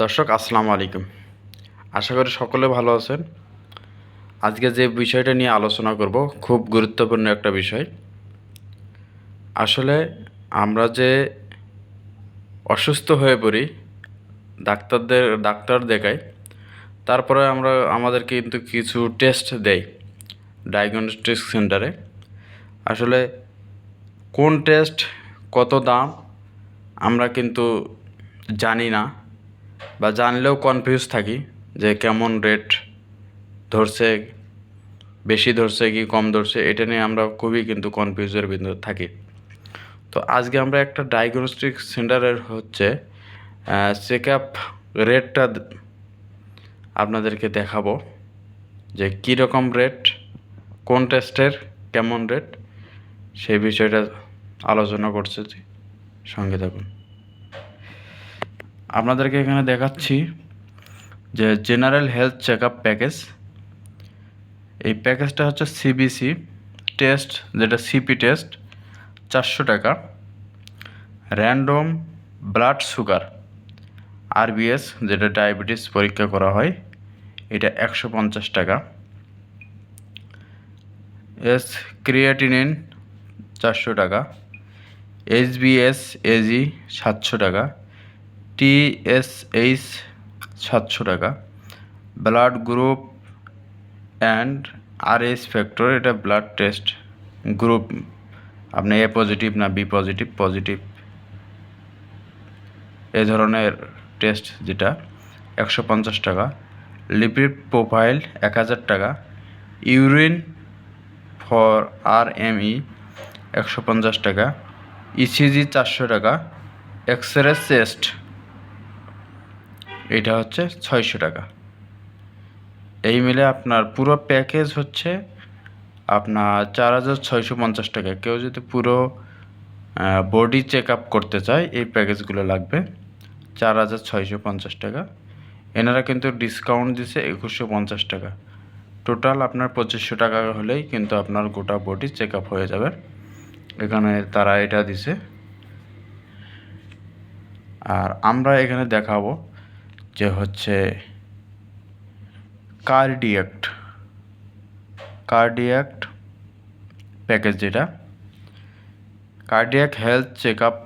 দর্শক, আসসালামু আলাইকুম। আশা করি সকলে ভালো আছেন। আজকে যে বিষয়টা নিয়ে আলোচনা করব, খুব গুরুত্বপূর্ণ একটা বিষয়। আসলে আমরা যে অসুস্থ হয়ে পড়ি, ডাক্তারদের, ডাক্তার দেখাই, তারপরে আমরা, আমাদের কিন্তু কিছু টেস্ট দেয় ডায়াগনস্টিক সেন্টারে আসলে কোন টেস্ট কত দাম, আমরা কিন্তু জানি না। বা জানলেও কনফিউজ থাকি যে কেমন রেট ধরছে, বেশি ধরছে কি কম ধরছে, এটা নিয়ে আমরা খুবই কিন্তু কনফিউজের ভিতরে থাকি। তো আজকে আমরা একটা ডায়াগনস্টিক সেন্টারের হচ্ছে চেক আপ রেটটা আপনাদেরকে দেখাবো যে কী রকম রেট কোন টেস্টের কেমন রেট সেই বিষয়টা আলোচনা করছে। সঙ্গে থাকুন। আপনাদেরকে এখানে দেখাচ্ছি যে general health check up package এই প্যাকেজটা হচ্ছে সিবিসি টেস্ট যেটা সিপি টেস্ট চারশো টাকা। র্যান্ডম ব্লাড সুগার আরবিএস যেটা ডায়াবেটিস পরীক্ষা করা হয়, এটা একশো পঞ্চাশ টাকা। এস ক্রিয়েটিনিন চারশো টাকা। এইচবিএস এজি সাতশো টাকা। টিএসএইচ সাতশো টাকা। Blood group and R S factor, এটা ব্লাড টেস্ট গ্রুপ। আপনি এ পজিটিভ না বি পজিটিভ পজিটিভ। এ ধরনের টেস্ট যেটা একশো পঞ্চাশ টাকা। লিপিড প্রোফাইল এক হাজার টাকা। Urine for R M E একশো পঞ্চাশ টাকা। ইসিজি চারশো টাকা। এক্স রে চেস্ট এটা হচ্ছে ছয়শো টাকা। এই মিলে আপনার পুরো প্যাকেজ হচ্ছে আপনার চার হাজার ছয়শো পঞ্চাশ টাকা। কেউ যদি পুরো বডি চেক আপ করতে চায়, এই প্যাকেজগুলো লাগবে চার হাজার ছয়শো পঞ্চাশ টাকা। এনারা কিন্তু ডিসকাউন্ট দিছে একুশশো পঞ্চাশ টাকা। টোটাল আপনার পঁচিশশো টাকা হলেই কিন্তু আপনার গোটা বডি চেক আপ হয়ে যাবে। এখানে তারা এটা দিছে। আর আমরা এখানে দেখাবো যে হচ্ছে কার্ডিয়াক্ট কার্ডিয়াক্ট প্যাকেজ যেটা cardiac health check up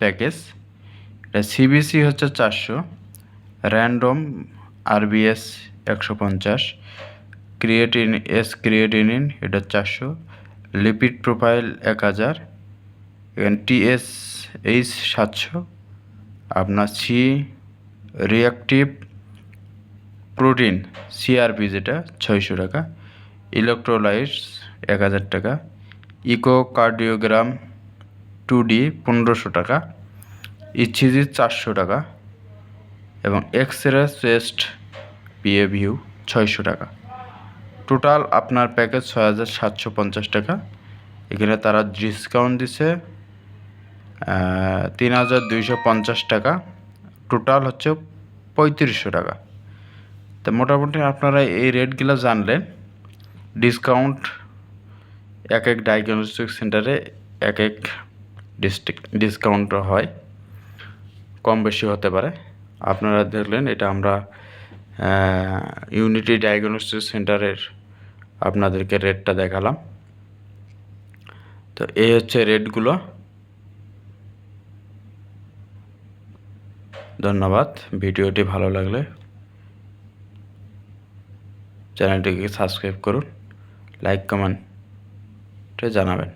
package এটা সিবিসি হচ্ছে চারশো র্যান্ডম আরবিএস একশো পঞ্চাশ ক্রিয়েটিন এস ক্রিয়েটিনিন এটা চারশো লিপিড প্রোফাইল এক হাজার, এখানে টিএস এইচ সাতশো, আপনার সি রিয়াক্টিভ প্রোটিন সিআরপি যেটা ছয়শো টাকা ইলেকট্রোলাইটস এক হাজার টাকা ইকোকার্ডিওগ্রাম টু ডি পনেরোশো টাকা ইচিজি চারশো টাকা এবং X ray chest PA view ছয়শো টাকা। টোটাল আপনার প্যাকেজ ছয় হাজার সাতশো পঞ্চাশ টাকা। এখানে তারা ডিসকাউন্ট দিছে তিন হাজার দুইশো পঞ্চাশ টাকা। টোটাল হচ্ছে পঁয়ত্রিশশো টাকা। তো মোটামুটি আপনারা এই রেটগুলো জানলেন ডিসকাউন্ট এক এক ডায়াগনস্টিক সেন্টারে এক এক ডিস্ট্রিক্ট ডিসকাউন্ট হয়। কম বেশি হতে পারে। আপনারা দেখলেন এটা আমরা ইউনিটি ডায়াগনস্টিক সেন্টারের আপনাদেরকে রেটটা দেখালাম। তো এই হচ্ছে রেটগুলো ধন্যবাদ। ভিডিওটি ভালো লাগলে চ্যানেলটিকে সাবস্ক্রাইব করুন লাইক কমেন্টে জানাবেন।